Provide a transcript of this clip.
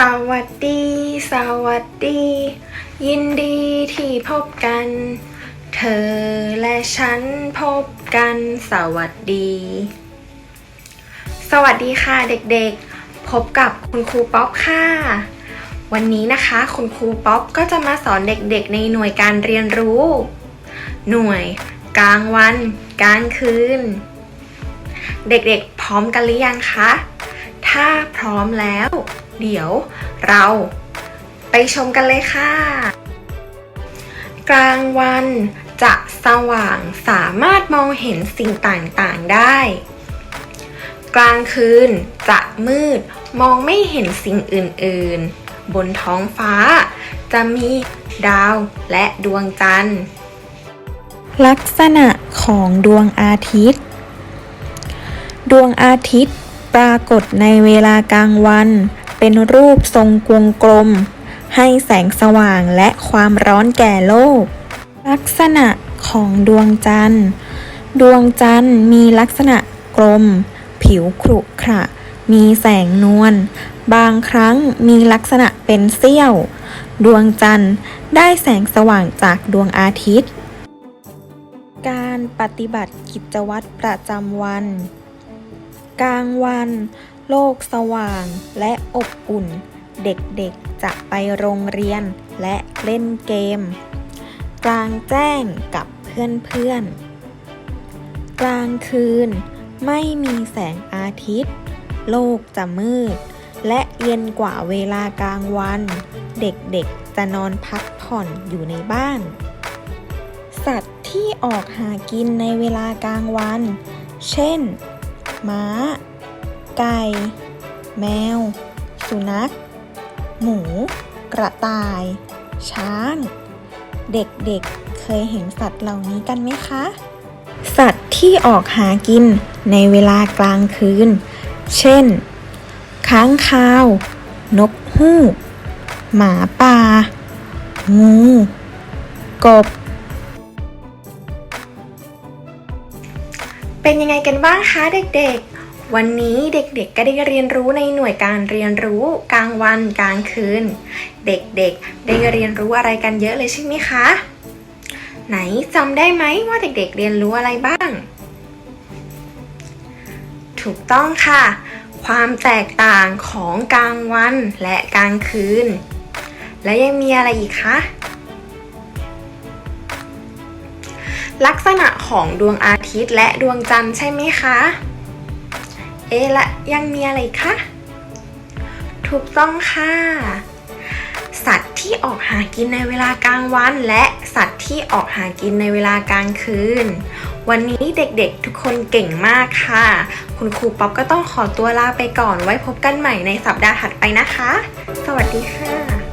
สวัสดี สวัสดี ยินดีที่พบกัน เธอและฉันพบกัน สวัสดี สวัสดีค่ะเด็กๆ พบกับคุณครูป๊อปค่ะ วันนี้นะคะคุณครูป๊อปก็จะมาสอนเด็กๆ ในหน่วยการเรียนรู้ หน่วย กลางวัน กลางคืน เด็กๆ พร้อมกันหรือยังคะ ถ้าพร้อมแล้ว เดี๋ยวเราไปชมกันเลยค่ะ กลางวันจะสว่างสามารถมองเห็นสิ่งต่างๆได้ กลางคืนจะมืดมองไม่เห็นสิ่งอื่นๆ บนท้องฟ้า จะมีดาวและดวงจันทร์ ลักษณะของดวงอาทิตย์ ดวงอาทิตย์ปรากฏในเวลากลางวัน เป็นรูปทรงกวงกลม ให้แสงสว่างและความร้อนแก่โลก ลักษณะของดวงจันทร์ ดวงจันทร์มีลักษณะกลม ผิวขรุขระมีแสงนวล บางครั้งมีลักษณะเป็นเสี้ยว ดวงจันทร์ได้แสงสว่างจากดวงอาทิตย์ การปฏิบัติกิจวัตรประจำวัน กลางวัน โลกสว่างและอบอุ่น เด็กๆจะไปโรงเรียนและเล่นเกม กลางแจ้งกับเพื่อนๆ กลางคืนไม่มีแสงอาทิตย์ โลกจะมืด และเย็นกว่าเวลากลางวัน เด็กๆจะนอนพักผ่อนอยู่ในบ้าน สัตว์ที่ออกหากินในเวลากลางวัน เช่น ม้า ไก่ แมว สุนัข หมู กระต่าย ช้าง เด็กๆเเคยเห็นสัตว์เหล่านี้กันไหมคะ สัตว์ที่ออกหากินในเวลากลางคืน เช่น ค้างคาว นกฮูก หมาป่า งู กบเป็นยังไงกันบ้างคะเด็กๆ วันนี้เด็กๆก็ได้เรียนรู้ในหน่วยการเรียนรู้กลางวันกลางคืน เด็กๆ ได้เรียนรู้อะไรกันเยอะเลยใช่ไหมคะ ไหนจำได้ไหมว่าเด็กๆ เรียนรู้อะไรบ้าง ถูกต้องค่ะ ความแตกต่างของกลางวันและกลางคืน และยังมีอะไรอีกคะลักษณะของดวงอาทิตย์และดวงจันทร์ใช่ไหมคะ เอะและยังมีอะไรคะถูกต้องค่ะ สัตว์ที่ออกหากินในเวลากลางวัน และสัตว์ที่ออกหากินในเวลากลางคืน วันนี้เด็กๆทุกคนเก่งมากค่ะ คุณครูป๊อปก็ต้องขอตัวลาไปก่อนไว้พบกันใหม่ในสัปดาห์ถัดไปนะคะ สวัสดีค่ะ